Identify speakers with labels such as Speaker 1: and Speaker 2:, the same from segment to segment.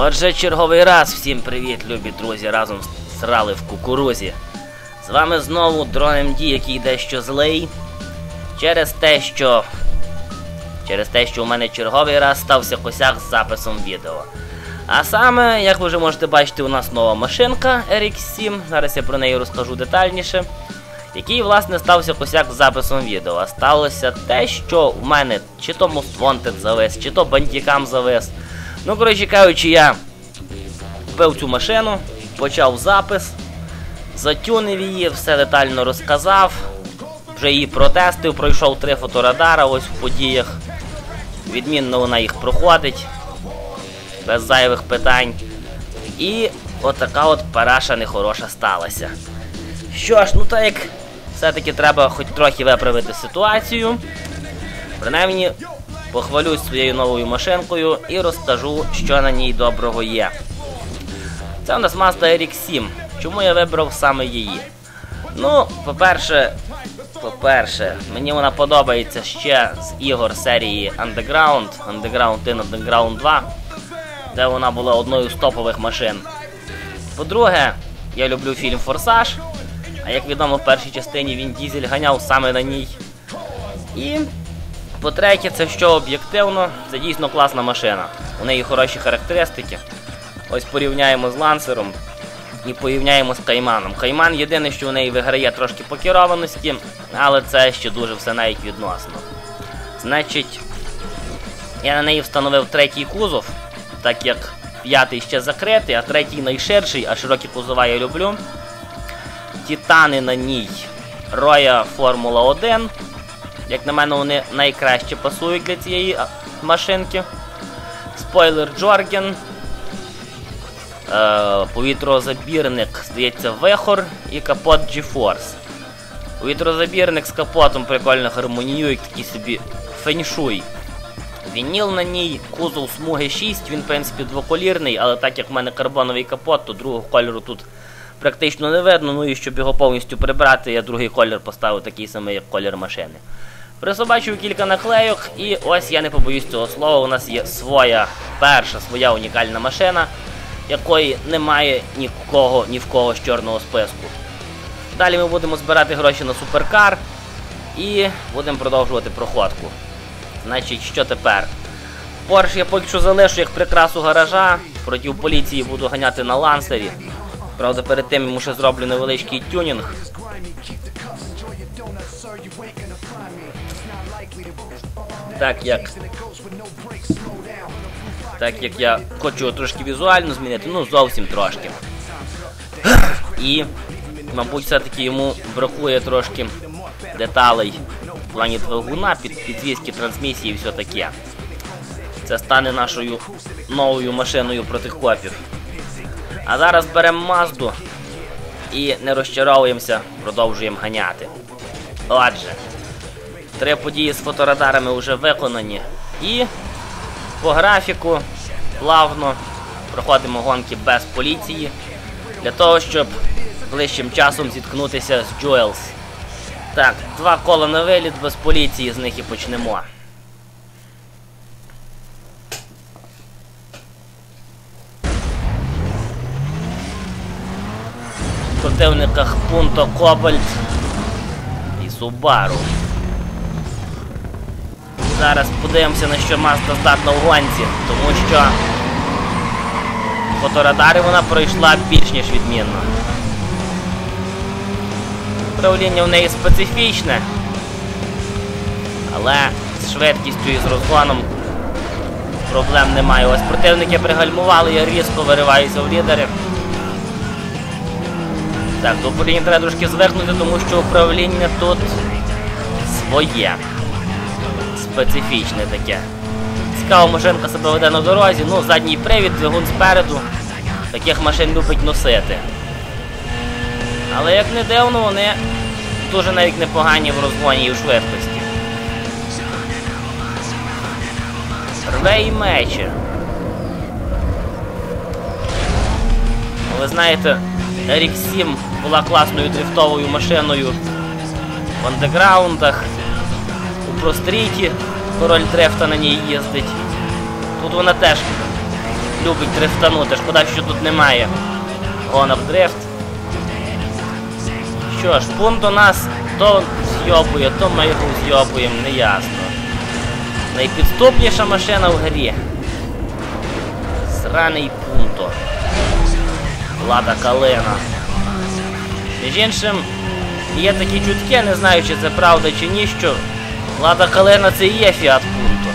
Speaker 1: Отже, черговий раз всім привіт, любі друзі, разом срали в кукурузі. З вами знову дрон МД, який дещо злий. Через те, що. Через те, що у мене черговий раз стався косяк з записом відео. А саме, як ви вже можете бачити, у нас нова машинка RX7. Зараз я про неї розкажу детальніше. Який, власне, стався косяк з записом відео. Сталося те, що в мене чи то Most Wanted завис, чи то бандікам завис. Ну, коротше кажучи, я купив цю машину, почав запис, затюнив її, все детально розказав. Вже її протестив, пройшов три фоторадара ось в подіях. Відмінно вона їх проходить, без зайвих питань. І отака от параша нехороша сталася. Що ж, ну так як все-таки треба хоч трохи виправити ситуацію. Принаймні, похвалюсь своєю новою машинкою і розкажу, що на ній доброго є. Це у нас Mazda RX-7. Чому я вибрав саме її? Ну, по-перше, по-перше, мені вона подобається ще з ігор серії Underground, Underground 1, Underground 2, де вона була одною з топових машин. По-друге, я люблю фільм Форсаж, а як відомо, в першій частині він Дізель ганяв саме на ній. І по-третє, це що об'єктивно, це дійсно класна машина. У неї хороші характеристики. Ось порівняємо з лансером і порівняємо з Кайманом. Кайман єдине, що у неї виграє трошки по керованості, але це ще дуже все навіть відносно. Значить, я на неї встановив третій кузов, так як п'ятий ще закритий, а третій найширший, а широкі кузова я люблю. Титани на ній Роя Формула 1. Як на мене, вони найкраще пасують для цієї машинки. Спойлер Джорген. Е, повітрозабірник, здається, Вехор і капот GeForce. Повітрозабірник з капотом прикольно гармоніює, такий собі феншуй. Вініл на ній, кузов смуги 6, він, в принципі, двоколірний, але так як в мене карбоновий капот, то другого кольору тут практично не видно. Ну і щоб його повністю прибрати, я другий колір поставив такий самий, як колір машини. Присобачив кілька наклейок, і ось я не побоюсь цього слова. У нас є своя перша своя унікальна машина, якої немає нікого, ні в кого з чорного списку. Далі ми будемо збирати гроші на суперкар і будемо продовжувати проходку. Значить, що тепер? Порш я поки що залишу як прикрасу гаража. Проти поліції буду ганяти на лансері. Правда, перед тим йому ще зроблю невеличкий тюнінг. Так як Так як я хочу трошки візуально змінити, ну зовсім трошки. І, мабуть, все-таки йому бракує трошки деталей в плані двигуна, під підвіски, трансмісії і все таке. Це стане нашою новою машиною проти копів. А зараз беремо Мазду і не розчаровуємося, продовжуємо ганяти. Отже, три події з фоторадарами вже виконані. І по графіку плавно проходимо гонки без поліції для того, щоб ближчим часом зіткнутися з Джуелс. Так, два кола на виліт без поліції, з них і почнемо. В противниках Пунто Кобальт і Субару. Зараз подивимося на що Mazda здатна в гонці, тому що фоторадари вона пройшла більш ніж відмінно. Управління в неї специфічне, але з швидкістю і з розгоном проблем немає. Ось противники пригальмували, я різко вириваюся в лідери. Так, до управління треба трошки звикнути, тому що управління тут своє. Специфічне таке. Цікава машинка себе веде на дорозі, ну, задній привід, двигун спереду. Таких машин любить носити. Але як не дивно, вони дуже навіть непогані в розгоні і у швидкості. Рве і мече. Ви знаєте, Рік 7 була класною дрифтовою машиною в андеграундах, у простріті король дрифта на ній їздить. Тут вона теж любить дрифтанути. Шкода, що тут немає гонок дрифт. Що ж, пункт у нас то зйобує, то ми його зйобуємо, неясно. Найпідступніша машина в грі. Сраний пункто. Лада Калина. Між іншим, є такі чутки, не знаю, чи це правда чи ні, що Лада Калина це і є Фіат Пунто.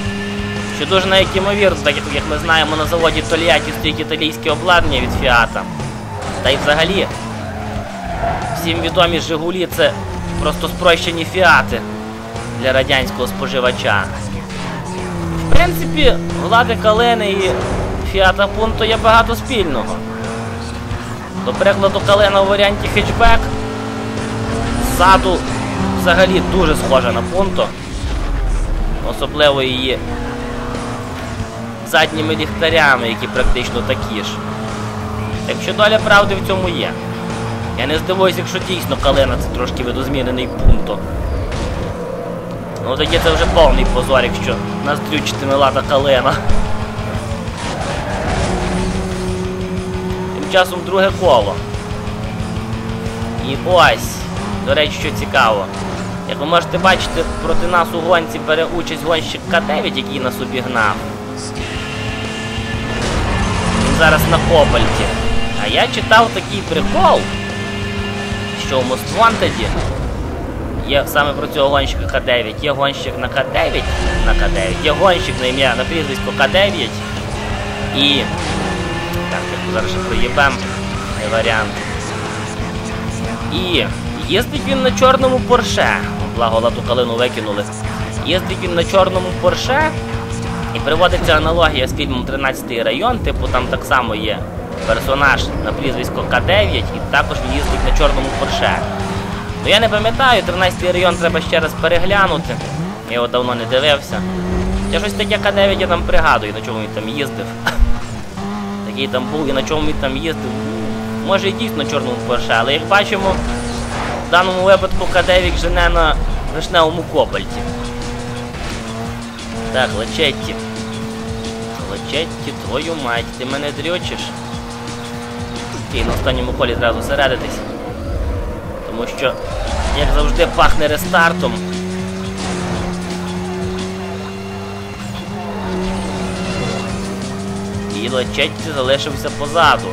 Speaker 1: Що дуже навіть ймовірно, так як- ми знаємо, на заводі Тольятті стоїть італійське обладнання від Фіата. Та й взагалі, всім відомі Жигулі це просто спрощені фіати для радянського споживача. В принципі, у Лади Калини і Фіата Пунто є багато спільного. До прикладу, Калина у варіанті хетчбек ззаду взагалі дуже схожа на Пунто. Особливо її задніми ліхтарями, які практично такі ж. Якщо доля правди в цьому є. Я не здивуюсь, якщо дійсно калина це трошки видозмінений пункто. Ну тоді це вже повний позор, якщо нас дрючитиме лада калина. Тим часом друге коло. І ось, до речі, що цікаво. Як ви можете бачити, проти нас у гонці бере участь гонщик К9, який нас обігнав. Він зараз на Кобальті. А я читав такий прикол, що в Most Wanted є саме про цього гонщика К9, є гонщик на К9, на К9, є гонщик на ім'я на прізвисько К9 і... Так, зараз ще проїбем, варіант. І їздить він на чорному Порше. Благо ладу калину викинули. Їздить він на чорному Порше. І приводиться аналогія з фільмом 13 район, типу там так само є персонаж на прізвисько К9 і також він їздить на чорному Порше. Ну я не пам'ятаю, 13 район треба ще раз переглянути. Я його давно не дивився. Я щось таке К9 я там пригадую, на чому він там їздив. Такий там був і на чому він там їздив. Може і дійсно на чорному Порше, але як бачимо, в даному випадку К9 жене на вишневому кобальті. Так, Лачетті. Лачетті, твою мать, ти мене дрючиш. Окей, на останньому колі зразу зосередитись. Тому що, як завжди, пахне рестартом. І Лачетті залишився позаду.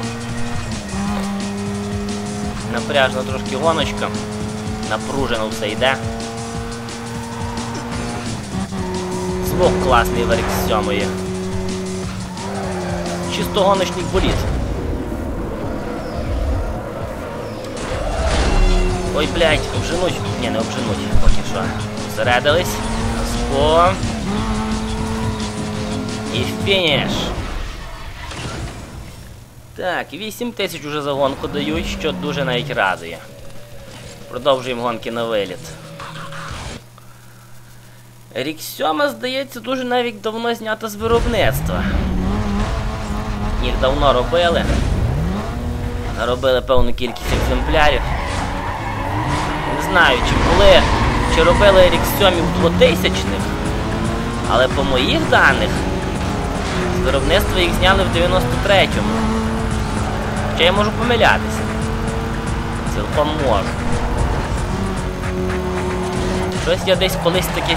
Speaker 1: Напряжна трошки гоночка. Напружено все йде. Звук класний в RX 7 Чисто гоночний боліт. Ой, блядь, обженуть. Ні, не обженуть, поки що. Зосередились. Спо. І фініш. Так, 8 тисяч уже за гонку дають, що дуже навіть радує. Продовжуємо гонки на виліт. Рік 7, здається, дуже навіть давно знята з виробництва. Їх давно робили. Наробили певну кількість екземплярів. Не знаю, чи були, чи робили рік 7 в 2000-х, але по моїх даних з виробництва їх зняли в 93-му. Хоча я можу помилятися. Цілком можу. Щось я десь колись таке,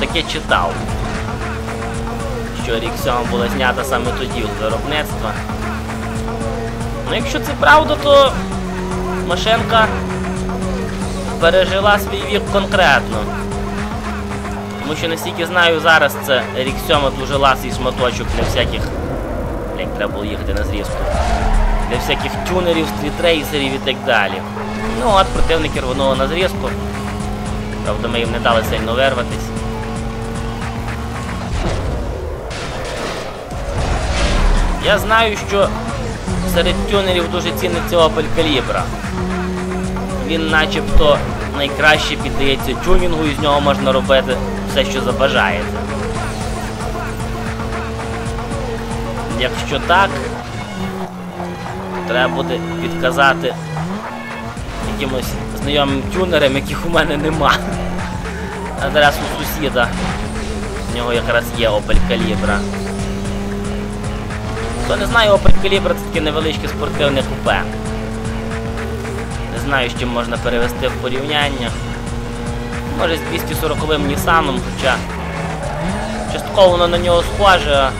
Speaker 1: таке читав. Що рік 7 була знята саме тоді з виробництва. Ну якщо це правда, то машинка пережила свій вік конкретно. Тому що наскільки знаю зараз це рік 7 дуже ласий шматочок для всяких... Блять, треба було їхати на зрізку. Для всяких тюнерів, стрітрейсерів і так далі. Ну от противники рванули на зрізку. Правда, ми їм не дали сильно вирватись. Я знаю, що серед тюнерів дуже ціниться Opel Calibra. Він начебто найкраще піддається тюнінгу і з нього можна робити все, що забажаєте. Якщо так, треба буде підказати якимось знайомим тюнерам, яких у мене нема. Адресу сусіда. В нього якраз є Opel Calibra. Хто не знає, Opel Calibra це таке невеличке спортивне купе. Не знаю, з чим можна перевести в порівняння. Може з 240-м Nissan, хоча частково воно на нього схоже,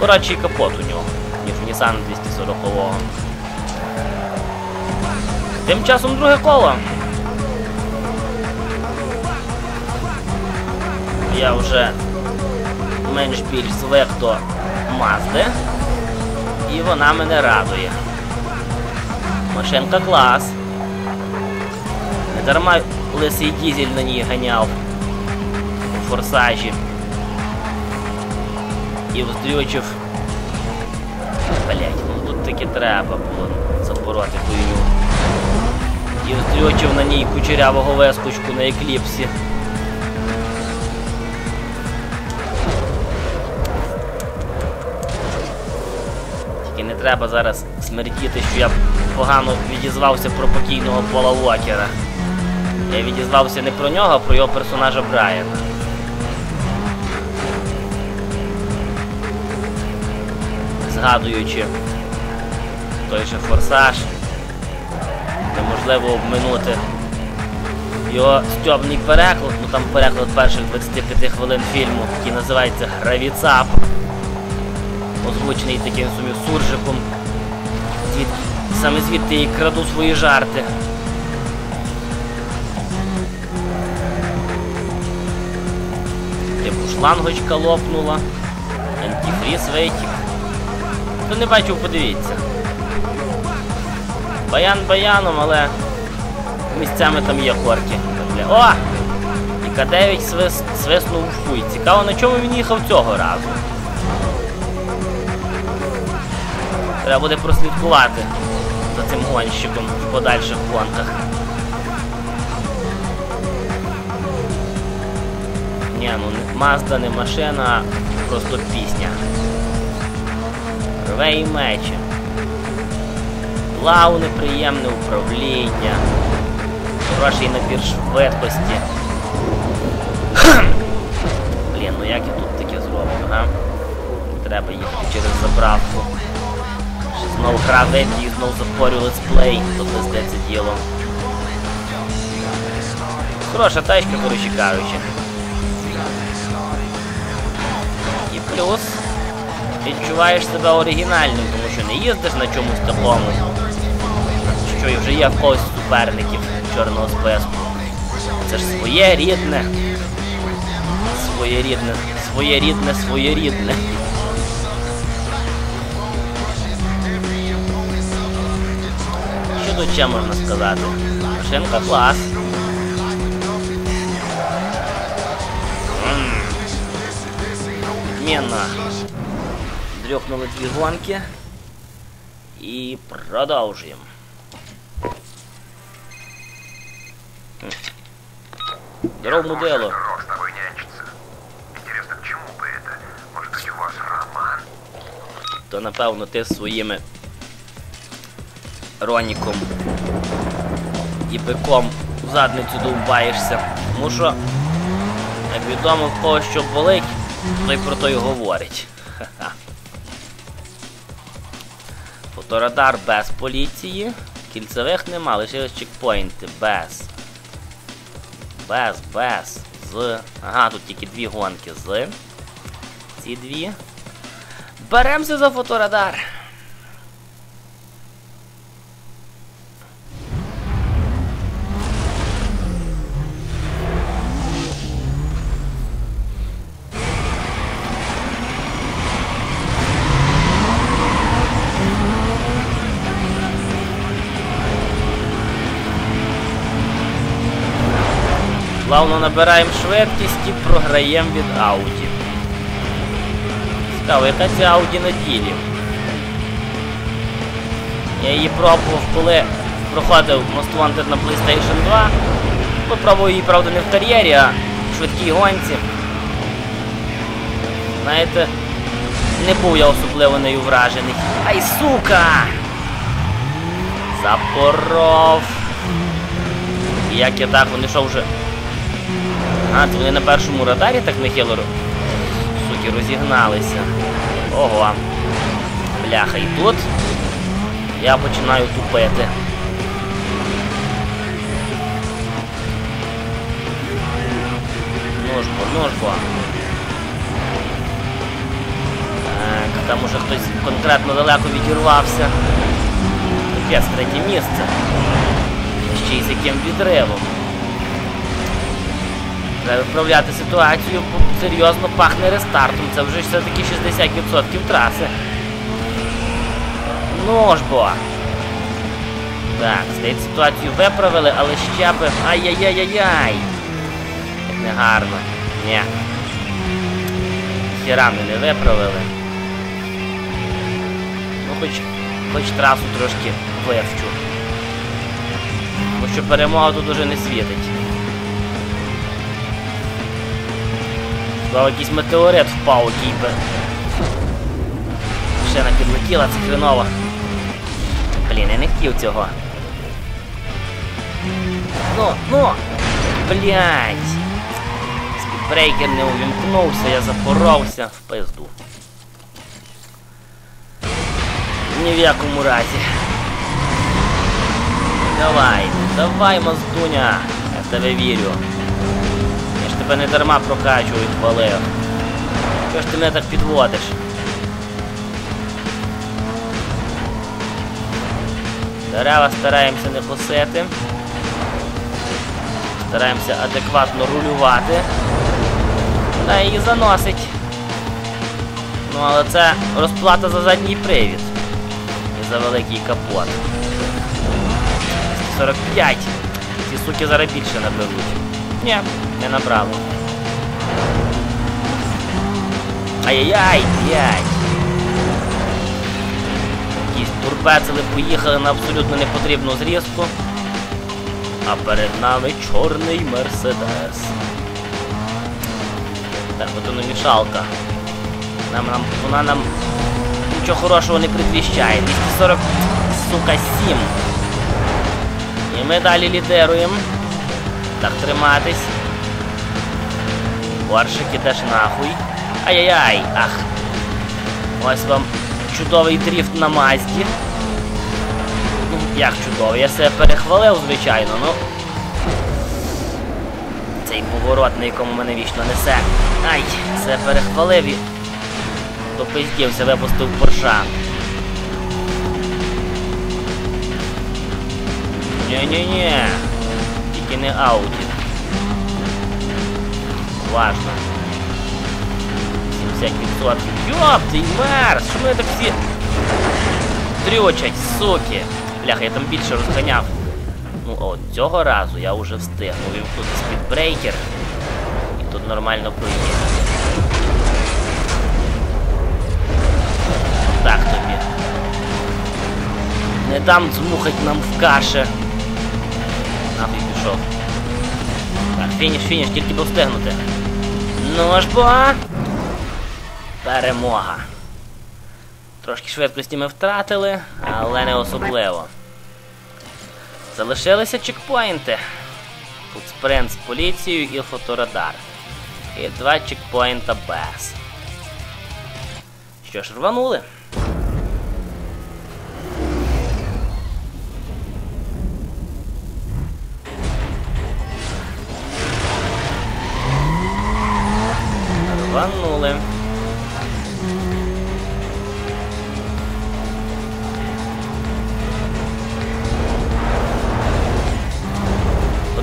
Speaker 1: коротший капот у нього, ніж Nissan 240-го. Тим часом друге коло. Я вже менш-більш звик до Мазди. І вона мене радує. Машинка клас. Не дарма лисий дізель на ній ганяв у форсажі. І вздрючив. Блять, ну тут таки треба було запороти хуйню. І вздрючив на ній кучерявого вескочку на екліпсі. Тільки не треба зараз смердіти, що я погано відізвався про покійного Пола Уокера. Я відізвався не про нього, а про його персонажа Брайана. Згадуючи той же форсаж, неможливо обминути його стьобний переклад, ну там переклад перших 25 хвилин фільму, який називається Гравіцап озвучений таким собі суржиком. Звід... Саме звідти і краду свої жарти. Типу шлангочка лопнула, антифріз витік. Хто не бачив, подивіться. Баян баяном, але місцями там є хорки. О! І К9 свис... свиснув у фуй. Цікаво, на чому він їхав цього разу. Треба буде прослідкувати за цим гонщиком в подальших гонках. Ні, ну Мазда не машина, просто пісня. Рве і мече. Плавне, приємне управління. Хороший набір швидкості. Блін, ну як я тут таке зроблю, га? Треба їхати через заправку. Знов гра вебі і знов запорю летсплей, то здається діло. Хороша тачка, коротше кажучи. І плюс відчуваєш себе оригінальним, тому що не їздиш на чомусь такому, що і вже є в когось суперників чорного списку. Це ж своє рідне. Своє рідне, своє рідне, своє рідне. Що тут ще можна сказати? Машинка клас. М. Відмінно. Дрюхнули дві гонки. І продовжуємо. М. Здоров, модело.
Speaker 2: Здорово с тобой нянчиться. Интересно, к чему бы это? Может быть, у вас роман?
Speaker 1: то напевно ти з своїми Роніком і биком в задницю довбаєшся. Тому що, як відомо, в кого що болить, той про то й говорить. Ха-ха. Фоторадар без поліції. Кільцевих нема, лишились чекпоінти. Без. Без, без. З. Ага, тут тільки дві гонки з. Ці дві. Беремося за фоторадар. Плавно набираємо швидкість і програємо від Audi. Цікаво, яка ця Audi на ділі? Я її пробував, коли проходив Most Wanted на PlayStation 2. Попробував її, правда, не в кар'єрі, а в швидкій гонці. Знаєте, не був я особливо нею вражений. Ай, сука! Запоров. Як я так, вони що вже. А, це вони на першому радарі так нехило суки розігналися. Ого. Бляха, і тут я починаю тупити. Ну ж бо, ну ж бо. Так, там уже хтось конкретно далеко відірвався. Капець, третє місце. Ще й з яким відривом. Треба виправляти ситуацію, серйозно пахне рестартом. Це вже все-таки 60% траси. Ну бо. Так, здається, ситуацію виправили, але ще би... Ай-яй-яй-яй-яй! Негарно. Ні. Хіра не виправили. Ну хоч, хоч трасу трошки вивчу. Бо що перемога тут уже не світить. Сказав, якийсь метеорит впав, який би. Ще не підлетіла, це хреново. Блін, я не хотів цього. Ну, ну! Блять! Спідбрейкер не увімкнувся, я запоровся в пизду. Ні в якому разі. Давай, давай, Маздуня, я тебе вірю. Тебе не дарма прокачую і хвалив. Чого ж ти мене так підводиш? Дерева стараємося не косити. Стараємося адекватно рулювати. Та її заносить. Ну, але це розплата за задній привід. І за великий капот. 45. Ці суки зараз більше наберуть. Ні, не набрали. Ай-яй-яй, п'ять. Якісь турбецели поїхали на абсолютно непотрібну зрізку. А перед нами чорний мерседес. Так, мішалка. Нам, нам, вона нам нічого хорошого не предвіщає. 240, сука, 7. І ми далі лідируємо. Так триматись. Оршик ідеш нахуй. Ай-яй-яй! Ах! Ось вам чудовий дріфт на Мазді. Ну, як чудовий, я себе перехвалив, звичайно, ну. Цей поворот, на якому мене вічно несе. Ай, себе перехвалив і допиздівся, випустив порша. Ні-ні-ні. Тільки не ауді. Важно. 70%. Йоп, ти мерз! Що мене так всі дрючать, суки? Бляха, я там більше розганяв. Ну, от цього разу я вже встигнув вімкнути спідбрейкер. І тут нормально проїхати. Так тобі. Не дам дзмухать нам в каше. Нахуй пішов. Так, фініш, фініш, тільки би встигнути. Ну ж бо. Перемога. Трошки швидкості ми втратили, але не особливо. Залишилися чекпоінти. Тут спринт з поліцією і фоторадар. І два чекпоінта без. Що ж, рванули?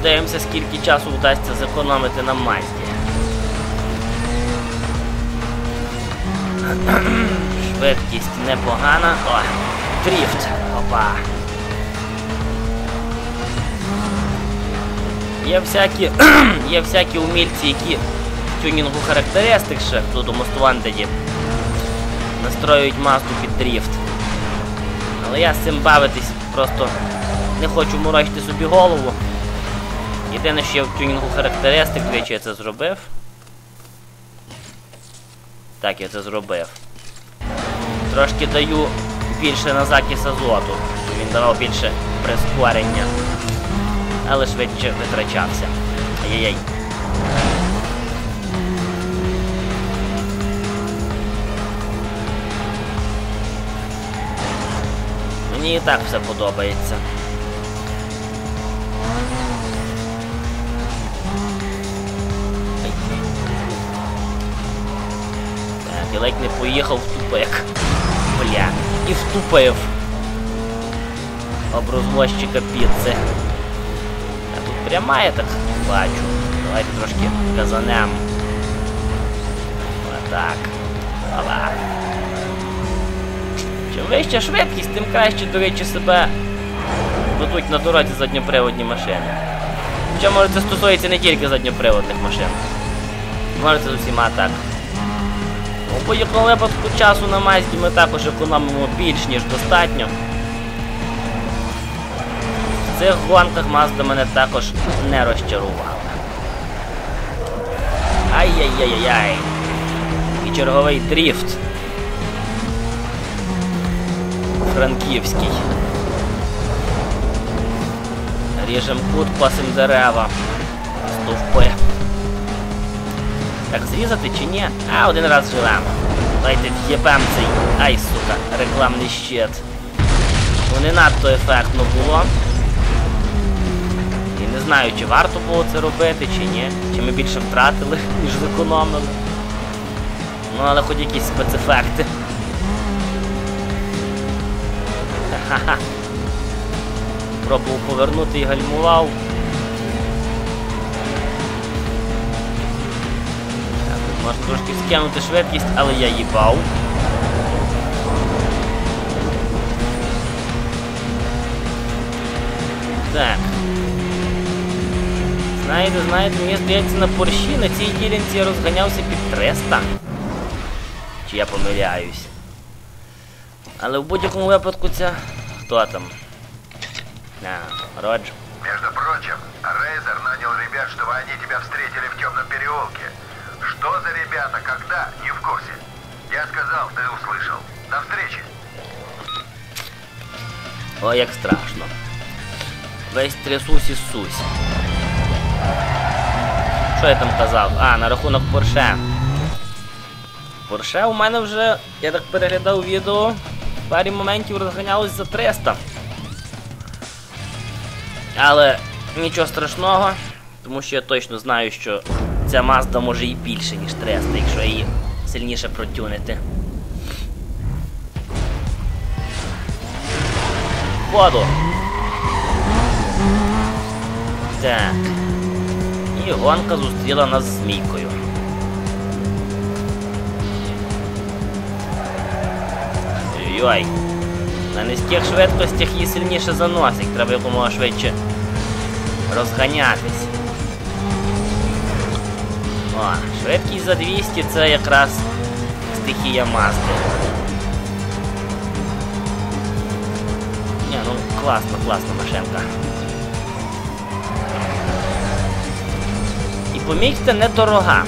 Speaker 1: Подивимося, скільки часу вдасться зекономити на Мазді. Швидкість непогана. О, дріфт. Опа. Є всякі є всякі умільці, які тюнінгу характеристик ще тут у Most настроюють Мазду під дріфт. Але я з цим бавитись просто не хочу морочити собі голову. Єдине, що я в тюнінгу характеристик двічі я це зробив. Так, я це зробив. Трошки даю більше на закис азоту. Він давав більше прискорення. Але швидше витрачався. Ай-яй-яй. Мені і так все подобається. Ледь не поїхав в тупик. Бля, і втупив. Об розвозчика піци. А тут пряма я так бачу. Давайте трошки казанем. Отак. Ала. Чим вища швидкість, тим краще, до речі, себе ведуть на дорозі задньоприводні машини. Хоча може це стосується не тільки задньоприводних машин. Може це з усіма так. У будь-якому випадку часу на Мазді ми також економимо більш ніж достатньо. В цих гонках Мазда мене також не розчарувала. Ай-яй-яй-яй. І черговий дріфт. Франківський. Ріжем кут, пасим дерева. Стовпи. Так зрізати чи ні? А, один раз живемо. Давайте в'єбем цей. Ай, сука, рекламний щит. Ну не надто ефектно було. І не знаю, чи варто було це робити, чи ні. Чи ми більше втратили, ніж зекономили. Ну, але хоч якісь спецефекти. Ха-ха. Пробував повернути і гальмував. Можна трошки скинути швидкість, але я їбав. Так. Знаєте, знаєте, мені здається, на Порші на цій ділянці я розганявся під 300. Чи я помиляюсь. Але в будь-якому випадку це... Хто там? А, Родж.
Speaker 2: Между прочим, Рейзер нанял ребят, чтобы они тебя встретили в темном переулке. Что за ребята, когда, не в курсе. Я сказал, ты услышал. До встречи.
Speaker 1: Ой, як страшно. Весь трясусь і сусь. Що я там казав? А, на рахунок Порше. Порше у мене вже, я так переглядав відео, в парі моментів розганялось за 300. Але нічого страшного, тому що я точно знаю, що ця Mazda може і більше, ніж 300, якщо її сильніше протюнити. Воду. Так. І гонка зустріла нас з змійкою. Ой-ой. На низьких швидкостях її сильніше заносить, треба якомога швидше розганятись. О, швидкість за 200 це якраз стихія Мазди. Ні, ну класно, класна машинка. І помітьте, недорога.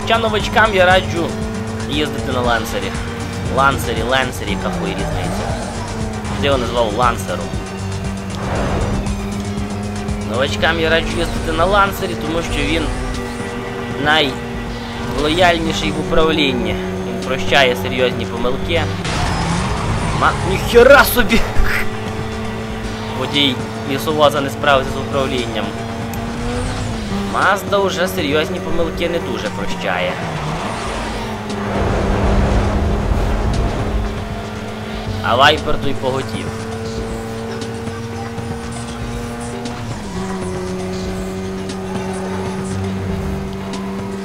Speaker 1: Хоча новачкам я раджу їздити на лансері. Лансері, яка хуй різниця. Я його назвав лансером. Новачкам я раджу їздити на лансері, тому що він найлояльніший в управлінні. Він прощає серйозні помилки. Ма... Ніхера собі! Водій лісовоза не справився з управлінням. Мазда вже серйозні помилки не дуже прощає. А вайпер той поготів.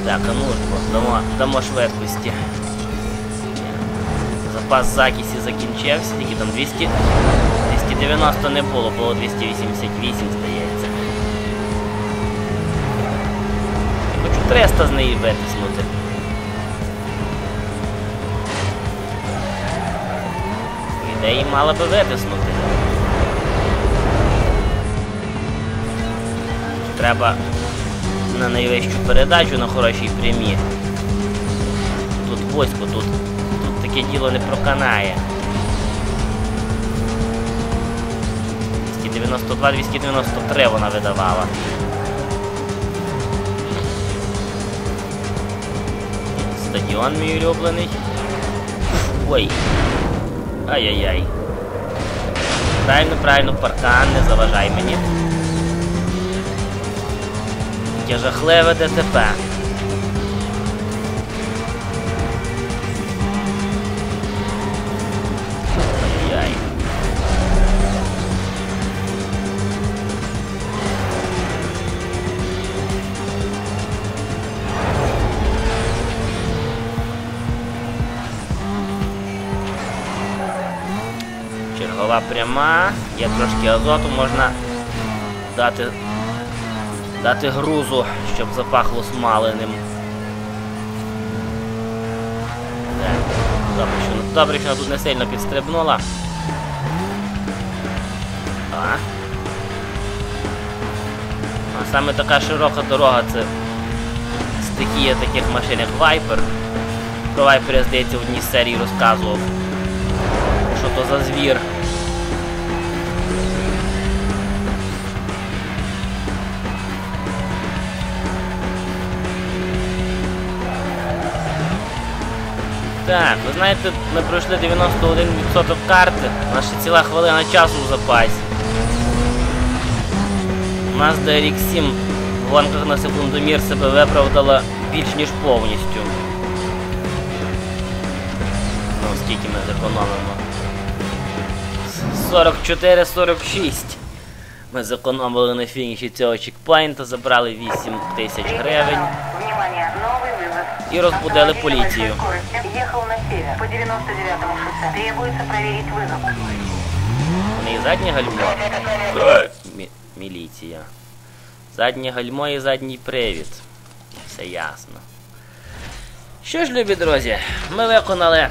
Speaker 1: Так, а ну дамо, дамо швидкості. Запас закисі закінчився, тільки там 200. 290 не було, було 288, здається. Я хочу 300 з неї витиснути. Ідеї мала би витиснути. Треба на найвищу передачу на хорошій прямі. Тут вузько, тут, тут таке діло не проканає. 292-293 вона видавала. Стадіон мій улюблений. Ой. Ай-яй-яй. Правильно, правильно, паркан, не заважай мені. Яке жахливе ДТП. Чергова пряма, є трошки азоту, можна дати, дати грузу, щоб запахло смаленим. Вона тут не сильно підстрибнула. А. А саме така широка дорога це стихія таких машин, як Viper. Про Viper, здається, в одній серії розказував. Що то за звір? Так, ви знаєте, ми пройшли 91% карти, ще ціла хвилина часу в запасі. Нас DRX7 в гонках на секундомір себе виправдала більш ніж повністю. Ну, скільки ми зекономимо? 44-46. Ми зекономили на фініші цього чекпоінта, забрали 8 тисяч гривень
Speaker 3: Внимание, новый вызов.
Speaker 1: И разбудили
Speaker 3: Автомобиль
Speaker 1: полицию.
Speaker 3: большой скорости Ехал на север по 99-му шоссе. Требуется проверить вызов.
Speaker 1: Вони і заднє гальмо. Мі- міліція. Заднє гальмо і задній привід. Все ясно. Що ж, любі друзі, ми виконали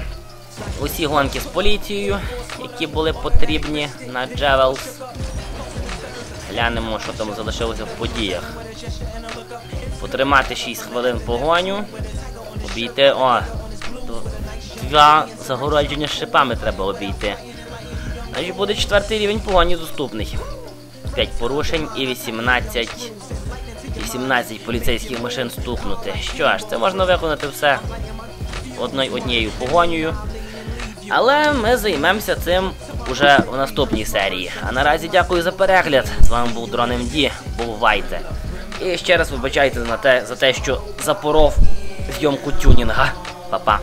Speaker 1: усі гонки з поліцією, які були потрібні на Джевелс. Глянемо, що там залишилося в подіях. Потримати 6 хвилин погоню. Обійти. О! Два загородження шипами треба обійти. Значить буде четвертий рівень погоні доступний. 5 порушень і 18 18 поліцейських машин стукнути. Що ж, це можна виконати все одною однією погонею. Але ми займемося цим уже у наступній серії. А наразі дякую за перегляд. З вами був Дрон МД. Бувайте. І ще раз вибачайте на те, за те, що запоров зйомку тюнінга. Па-па.